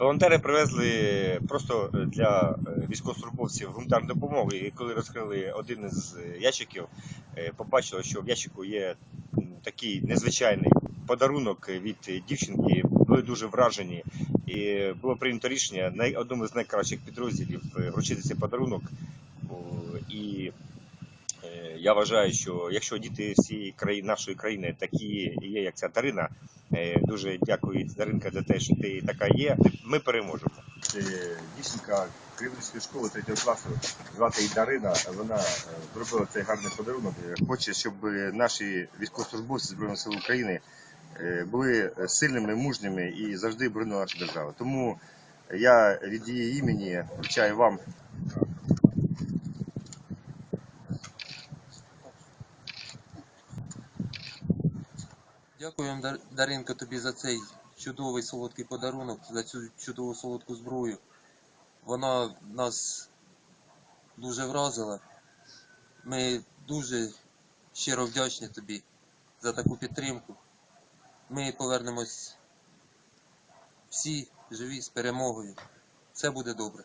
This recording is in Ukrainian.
Волонтери привезли просто для е, військовослужбовців гуманітарну допомогу. І коли розкрили один із ящиків, е, побачили, що в ящику є такий незвичайний подарунок від дівчинки. Були дуже вражені. І було прийнято рішення одному з найкращих підрозділів е, вручити цей подарунок. І е, я вважаю, що якщо діти всієї країни, нашої країни такі є, як ця Дарина, е, дуже дякую Даринка за те, що ти така є. Ми переможемо. Це дівчинка Кривницької школи 3 класу, звати її Дарина. Вона е, зробила цей гарний подарунок. Е, Хоче, щоб наші військовослужбовці Збройних сил України е, були сильними, мужніми і завжди боронили нашу державу. Тому я від її імені вручаю вам Дар- Даринко, тобі за цей чудовий солодкий подарунок, за цю чудову солодку зброю. Вона нас дуже вразила. Ми дуже щиро вдячні тобі за таку підтримку. Ми повернемось всі живі з перемогою. Все буде добре.